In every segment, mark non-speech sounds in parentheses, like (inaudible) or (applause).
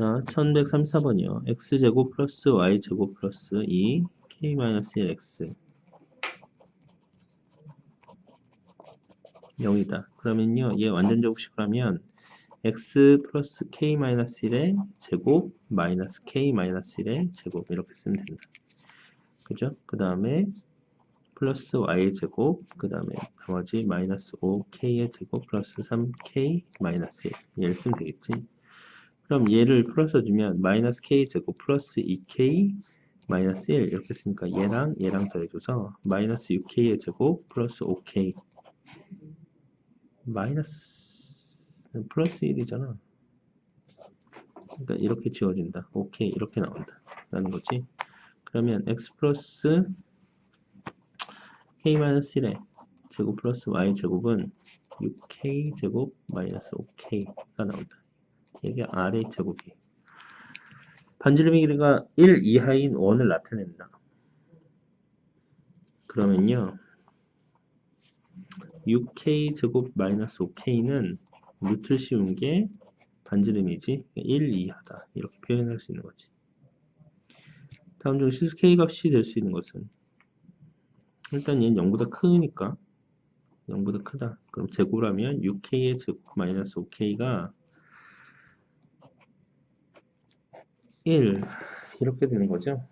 자, 1134번이요. x제곱 플러스 y제곱 플러스 2 k-1x 0이다. 그러면요, 얘 완전 제곱식으로 하면 x 플러스 k-1의 제곱 마이너스 k-1의 제곱 이렇게 쓰면 된다. 그죠? 그 다음에 플러스 y 제곱 그 다음에 나머지 마이너스 5k의 제곱 플러스 3k 마이너스 1 얘를 쓰면 되겠지. 그럼 얘를 풀어서주면 마이너스 k 제곱 플러스 2k 마이너스 1 이렇게 쓰니까 얘랑 얘랑 더해줘서 마이너스 6k의 제곱 플러스 5k 마이너스 플러스 1이잖아. 그러니까 이렇게 지워진다. 오케이 이렇게 나온다. 라는 거지. 그러면 x 플러스 k-1의 제곱 플러스 y 제곱은 6k 제곱 마이너스 5k가 나온다. 이게 r의 제곱이에요. 반지름의 길이가 1 이하인 원을 나타낸다. 그러면요. 6k 제곱 마이너스 5k는 루트를 씌운 게 반지름이지 1 이하다 이렇게 표현할 수 있는 거지 다음 중 실수 k 값이 될 수 있는 것은 일단 얘는 0보다 크니까 0보다 크다 그럼 제곱하면 6k의 제곱 마이너스 5k가 1 이렇게 되는 거죠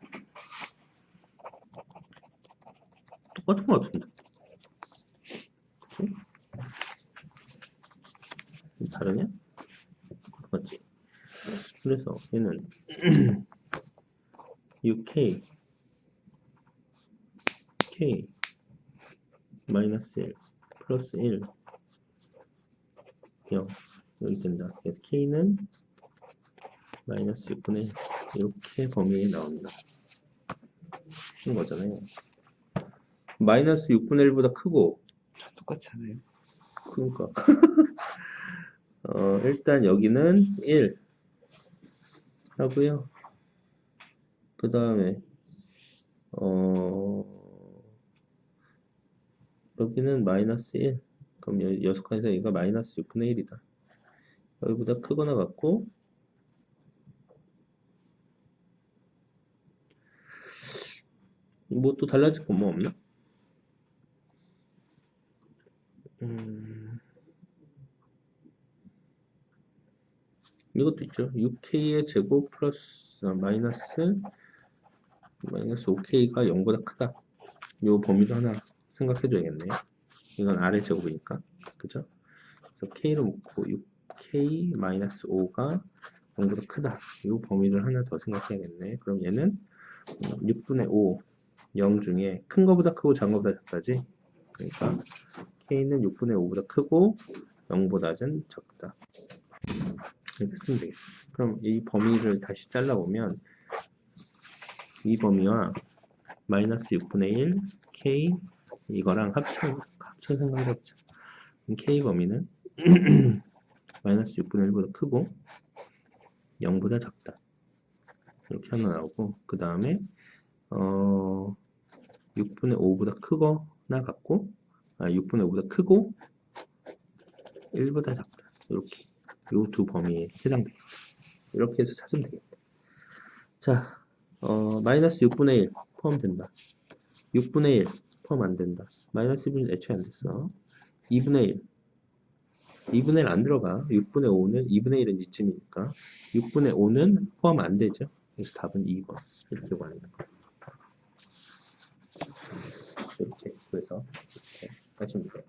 똑같은 것 같은데 그치? 다르냐? 맞지? 그래서 얘는 (clears throat) 6k k 마이너스 1 플러스 1 0 여기 된다. 그래서 k는 마이너스 6분의 1 이렇게 범위에 나온다. 인 거잖아요. 마이너스 6분의 1보다 크고 똑같지 않아요? 그러니까 (laughs) 어, 일단 여기는 1 하고요. 그 다음에 어, 여기는 마이너스 1 그럼 여, 여섯 칸에서 얘가 마이너스 6분의 1이다. 여기보다 크거나 같고 뭐 또 달라질 건 뭐 없나? 음, 이것도 있죠. 6k의 제곱 플러스 아, 마이너스 마이너스 5k가 0보다 크다. 이 범위도 하나 생각해 줘야겠네요. 이건 아래 제곱이니까. 그죠? 그래서 k를 묶고 6k 마이너스 5가 0보다 크다. 이 범위를 하나 더 생각해야겠네. 그럼 얘는 6분의 5, 0 중에 큰 거보다 크고 작은 거보다 작다지. 그러니까 k는 6분의 5보다 크고 0보다 는 적다. 이렇게 쓰면 되겠어. 그럼 이 범위를 다시 잘라보면 이 범위와 마이너스 6분의 1 k 이거랑 합쳐 합쳐 생각해보자. k 범위는 (clears throat) 마이너스 6분의 1보다 크고 0보다 작다. 이렇게 하나 나오고 그 다음에 어 6분의 5보다 크거나 같고 아 6분의 5보다 크고 1보다 작다. 이렇게 이두 범위에 해당되겠다. 이렇게 해서 찾으면 되겠다. 자, 어, 마이너스 6분의 1 포함된다. 6분의 1 포함 안 된다. 마이너스 1은 애초에 안 됐어. 2분의 1. 2분의 1 안 들어가. 6분의 5는 2분의 1은 이쯤이니까 6분의 5는 포함 안 되죠. 그래서 답은 2번. 이렇게 구하는 거. 이렇게 그래서 이렇게 하시면 돼요.